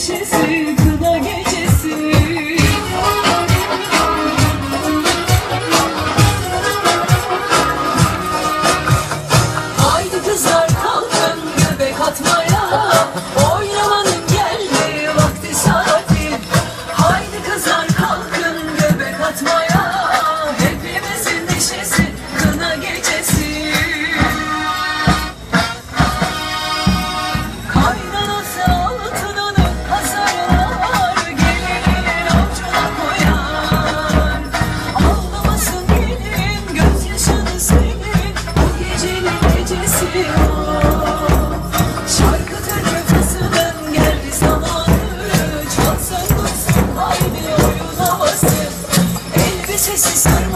gecesi, gecesi. Haydi kızlar kalkın göbek atma. This is